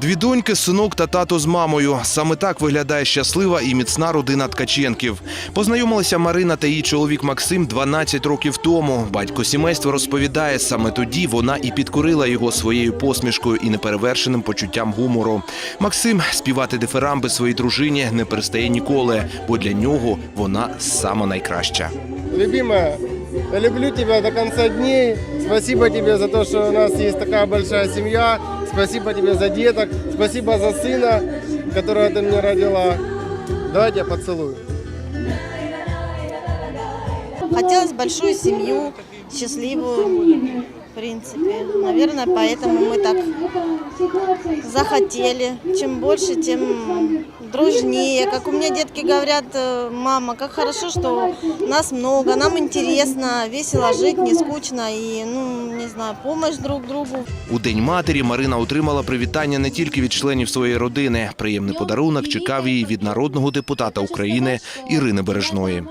Дві доньки, синок та тато з мамою. Саме так виглядає щаслива і міцна родина Ткаченків. Познайомилася Марина та її чоловік Максим 12 років тому. Батько сімейства розповідає, саме тоді вона і підкорила його своєю посмішкою і неперевершеним почуттям гумору. Максим співати дифирамби своїй дружині не перестає ніколи, бо для нього вона сама найкраща. Любимая, я люблю тебя до конца дней. Спасибо тебе за то, что у нас есть такая большая семья. Спасибо тебе за деток. Спасибо за сына, которого ты мне родила. Давай я поцелую. Хотелось большую семью, счастливую, в принципе. Наверное, поэтому мы так захотели. Чем больше, тем дружнее. Как у меня детки говорят, э, мама, как хорошо, что нас много, нам интересно, весело жить, не скучно и, ну, не знаю, помощь друг другу. У День матері Марина отримала привітання не тільки від членів своєї родини. Приємний подарунок чекав її від народного депутата України Ірини Бережної.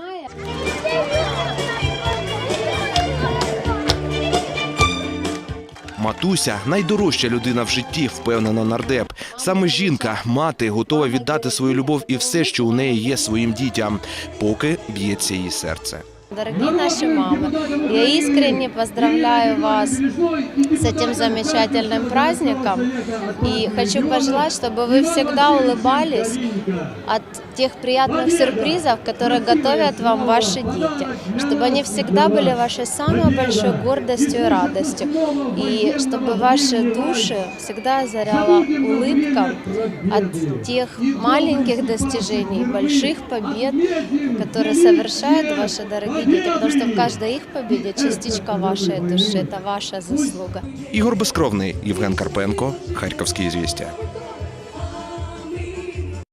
Матуся найдорожча людина в житті, впевнена нардеп. Саме жінка, мати, готова віддати свою любов і все, що у неї є своїм дітям, поки б'ється її серце. Дорогие наши мамы, я искренне поздравляю вас с этим замечательным праздником. И хочу пожелать, чтобы вы всегда улыбались от тех приятных сюрпризов, которые готовят вам ваши дети, чтобы они всегда были вашей самой большой гордостью и радостью, и чтобы ваши души всегда озаряла улыбка от тех маленьких достижений, больших побед, которые совершают ваши дорогие дети, потому что в каждой их победе частичка вашей души, это ваша заслуга. Ігор Безкровний, Євген Карпенко, Харківські звістя.